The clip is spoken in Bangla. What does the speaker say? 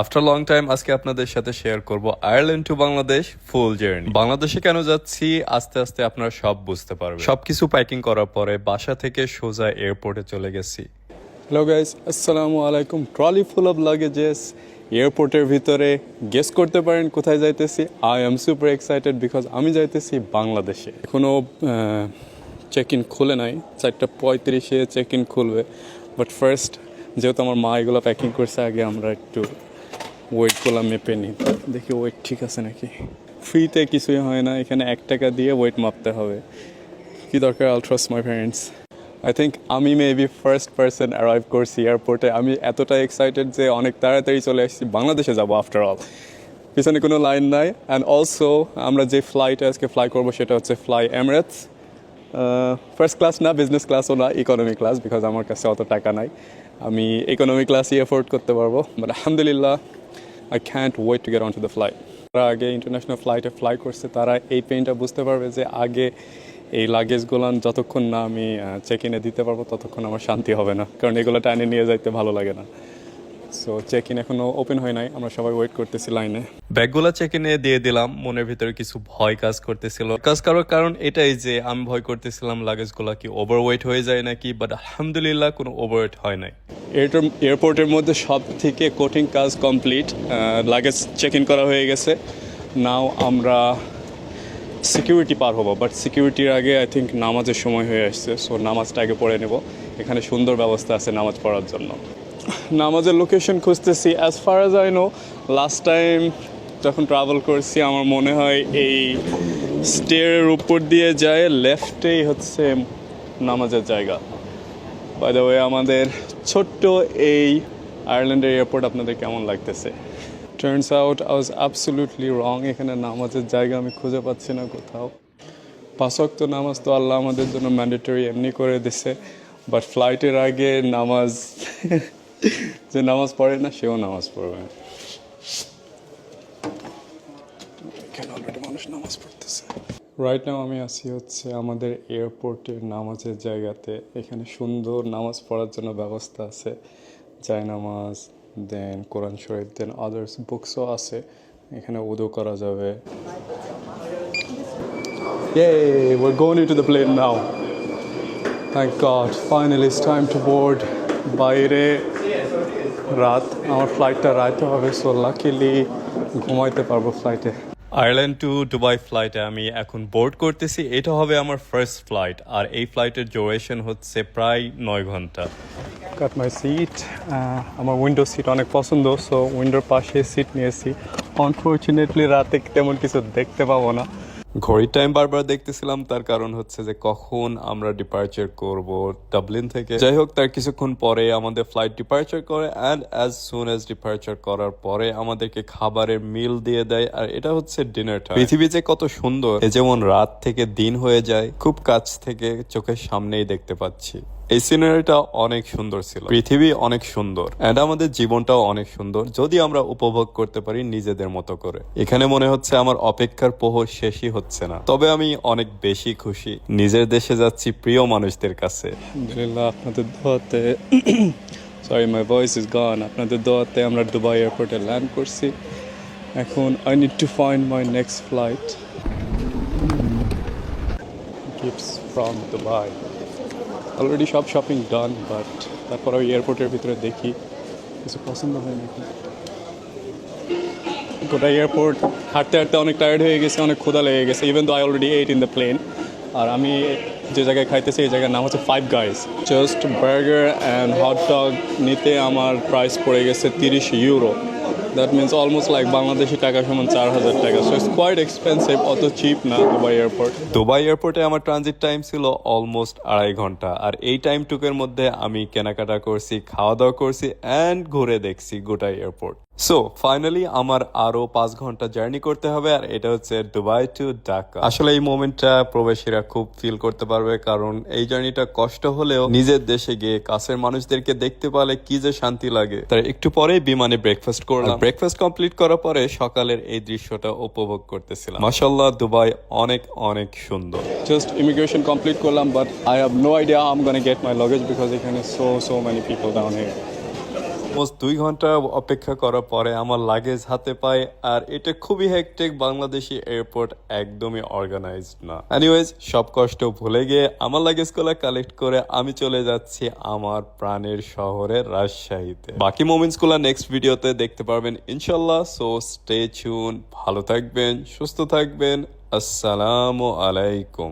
আফটার লং টাইম আজকে আপনাদের সাথে শেয়ার করব Ireland to Bangladesh full journey বাংলাদেশে কেন যাচ্ছি? আস্তে আস্তে আপনারা সব বুঝতে পারবেন। সবকিছু প্যাকিং করার পরে বাসা থেকে সোজা এয়ারপোর্টে চলে গেছি। হ্যালো গাইস আসসালামু আলাইকুম। ট্রলি ফুল অফ লাগেজেস এয়ারপোর্টের ভিতরে গেস করতে পারেন কোথায় যাইতেছি। I am super excited because আমি যাইতেছি বাংলাদেশে। এখনও চেক ইন খুলে নাই। চারটা পঁয়ত্রিশে চেক ইন খুলবে। বাট ফার্স্ট যেহেতু আমার মা এগুলো প্যাকিং করছে, আগে আমরা একটু ওয়েট করলাম মেপে নিই দেখি ওয়েট ঠিক আছে নাকি? ফ্রিতে কিছুই হয় না, এখানে এক টাকা দিয়ে ওয়েট মাপতে হবে। কি দরকার আলট্রাস মাই প্যারেন্টস আই থিঙ্ক আমি মেবি ফার্স্ট পার্সন অ্যারাইভ করছি এয়ারপোর্টে আমি এতটা এক্সাইটেড যে অনেক তাড়াতাড়ি চলে আসছি, বাংলাদেশে যাব আফটার অল পিছনে কোনো লাইন নাই। অ্যান্ড অলসো আমরা যে ফ্লাইটে আজকে ফ্লাই করব সেটা হচ্ছে ফ্লাই এমিরেটস ফার্স্ট ক্লাস না বিজনেস ক্লাসও না ইকোনমি ক্লাস বিকজ আমার কাছে অত টাকা নাই। আমি ইকোনমি ক্লাসই এফোর্ড করতে পারব। বাট আলহামদুলিল্লাহ I can't wait to get on to the flight তারা আগে ইন্টারন্যাশনাল ফ্লাইটে ফ্লাই করছে, তারা এই পেনটা বুঝতে পারবে যে আগে এই লাগেজগুলো যতক্ষণ না আমি চেক ইনে দিতে পারব, ততক্ষণ আমার শান্তি হবে না। কারণ এগুলো টাইনে নিয়ে যাইতে ভালো লাগে না। সো চেক ইন এখনও ওপেন হয় নাই আমরা সবাই ওয়েট করতেছি লাইনে ব্যাগগুলো চেক ইনে দিয়ে দিলাম মনের ভিতরে কিছু ভয় কাজ করতেছিল। কাজ করার কারণ এটাই যে আমি ভয় করতেছিলাম লাগেজগুলো কি ওভারওয়েট হয়ে যায় নাকি বাট আলহামদুলিল্লাহ কোনো ওভারওয়েট হয় নাই। এয়ারপোর্টের মধ্যে সব থেকে কঠিন কাজ কমপ্লিট লাগেজ চেক ইন করা হয়ে গেছে। নাও আমরা সিকিউরিটি পার হব বাট সিকিউরিটির আগে আই থিঙ্ক নামাজের সময় হয়ে আসছে সো নামাজটা আগে পড়ে নেব। এখানে সুন্দর ব্যবস্থা আছে নামাজ পড়ার জন্য। নামাজের লোকেশন খুঁজতেছি। As far as I know last time যখন ট্রাভেল করছি, আমার মনে হয় এই স্টেয়ারের উপর দিয়ে যায় লেফটেই হচ্ছে নামাজের জায়গা। বাই দ্য ওয়ে আমাদের ছোট্ট এই আয়ারল্যান্ডের এয়ারপোর্ট আপনাদের কেমন লাগতেছে? Turns out I was absolutely wrong এখানে নামাজের জায়গা আমি খুঁজে পাচ্ছি না কোথাও। পাঁচক্ত নামাজ তো আল্লাহ আমাদের জন্য ম্যান্ডেটরি এমনি করে দিছে। বাট ফ্লাইটের আগে নামাজ যে নামাজ পড়ে না সেও নামাজ পড়বে। অলরেডি মানুষ নামাজ পড়তেছে? রাইট নাও আমি আসি হচ্ছে আমাদের এয়ারপোর্টের নামাজের জায়গাতে। এখানে সুন্দর নামাজ পড়ার জন্য ব্যবস্থা আছে। জায় নামাজ দেন কোরআন শরীফ দেন আদার্স বুকসও আছে। এখানে উদু করা যাবে। Yay, we're going into the plane now. Thank God, finally it's time to board. বাইরে রাত আমার ফ্লাইটটা রাতে হবে সো লাকিলি ঘুমাইতে পারব ফ্লাইটে আয়ারল্যান্ড টু দুবাই ফ্লাইটে আমি এখন বোর্ড করতেছি। এটা হবে আমার ফার্স্ট ফ্লাইট আর এই ফ্লাইটের ডিউরেশন হচ্ছে প্রায় নয় ঘণ্টা। কাট মাই সিট আমার উইন্ডো সিট অনেক পছন্দ সো উইন্ডোর পাশে সিট নিয়েছি। আনফর্চুনেটলি রাতে তেমন কিছু দেখতে পাবো না। ঘড়ির টাইম বারবার দেখতেছিলাম, তার কারণ হচ্ছে যে কখন আমরা ডিপার্চার করব ডাবলিন থেকে। যাই হোক, তার কিছুক্ষণ পরে আমাদের ফ্লাইট ডিপার্চার করে and as soon as departure করার পরে আমাদেরকে খাবারের মিল দিয়ে দেয়। আর এটা হচ্ছে ডিনার টাইম পৃথিবী যে কত সুন্দর যেমন রাত থেকে দিন হয়ে যায়, খুব কাছ থেকে চোখের সামনেই দেখতে পাচ্ছি। এই সিনারিটা অনেক সুন্দর ছিল। পৃথিবী অনেক সুন্দর। এন্ড আমাদের জীবনটাও অনেক সুন্দর। যদি আমরা উপভোগ করতে পারি নিজেদের মতো করে। এখানে মনে হচ্ছে আমার অপেক্ষার প্রহর শেষই হচ্ছে না। তবে আমি অনেক বেশি খুশি। নিজের দেশে যাচ্ছি প্রিয় মানুষদের কাছে। আপনাদের দোয়াতে sorry my voice is gone আপনাদের দোয়াতে আমরা দুবাই এয়ারপোর্টে ল্যান্ড করছি। এখন I need to find my next flight gifts from Dubai already সব শপিং ডান বাট তারপর ওই এয়ারপোর্টের ভিতরে দেখি কিছু পছন্দ হয় গোটা এয়ারপোর্ট হাঁটতে হাঁটতে অনেক টায়ার্ড হয়ে গেছে, অনেক ক্ষুধা লেগে গেছে even though I already ate in the plane আর আমি যে জায়গায় খাইতেছি, এই জায়গার নাম হচ্ছে five guys just burger and hot dog নিতে আমার প্রাইস পড়ে গেছে তিরিশ euro that means almost like Bangladeshi taka সমান চার হাজার টাকা। সো ইটস কোয়াইট এক্সপেন্সিভ অত চিপ না দুবাই এয়ারপোর্ট দুবাই এয়ারপোর্টে আমার ট্রানজিট টাইম ছিল অলমোস্ট আড়াই ঘণ্টা। আর এই টাইম টুকের মধ্যে আমি কেনাকাটা করছি খাওয়া দাওয়া করছি অ্যান্ড ঘুরে দেখছি গোটা এয়ারপোর্ট সো ফাইনালি আমার আরও পাঁচ ঘণ্টা জার্নি করতে হবে, আর এটা হচ্ছে দুবাই টু ঢাকা আসলে এই মোমেন্টটা প্রবাসীরা খুব ফিল করতে পারবে, কারণ এই জার্নিটা কষ্ট হলেও নিজের দেশে গিয়ে কাছের মানুষদেরকে দেখতে পারলে কি যে শান্তি লাগে। তার একটু পরে বিমানে ব্রেকফাস্ট করলাম। ব্রেকফাস্ট কমপ্লিট করার পরে সকালের এই দৃশ্যটা উপভোগ করতেছিলাম। মাশাল্লাহ দুবাই অনেক অনেক সুন্দর। জাস্ট ইমিগ্রেশন কমপ্লিট করলাম but I have no idea um get my luggage because এখানে so so many people down here almost দুই ঘণ্টা অপেক্ষা করার পরে আমার লাগেজ হাতে পাই, আর এটা খুবই হেকটেক বাংলাদেশি এয়ারপোর্ট একদমই অর্গানাইজড না। এনিওয়েজ সব কষ্ট ভুলে গিয়ে আমার লাগেজগুলো কালেক্ট করে আমি চলে যাচ্ছি আমার প্রাণের শহরে রাজশাহীতে। বাকি মোমেন্টসগুলা নেক্সট ভিডিওতে দেখতে পারবেন ইনশাল্লাহ সো স্টে চুন ভালো থাকবেন, সুস্থ থাকবেন, আসসালামু আলাইকুম।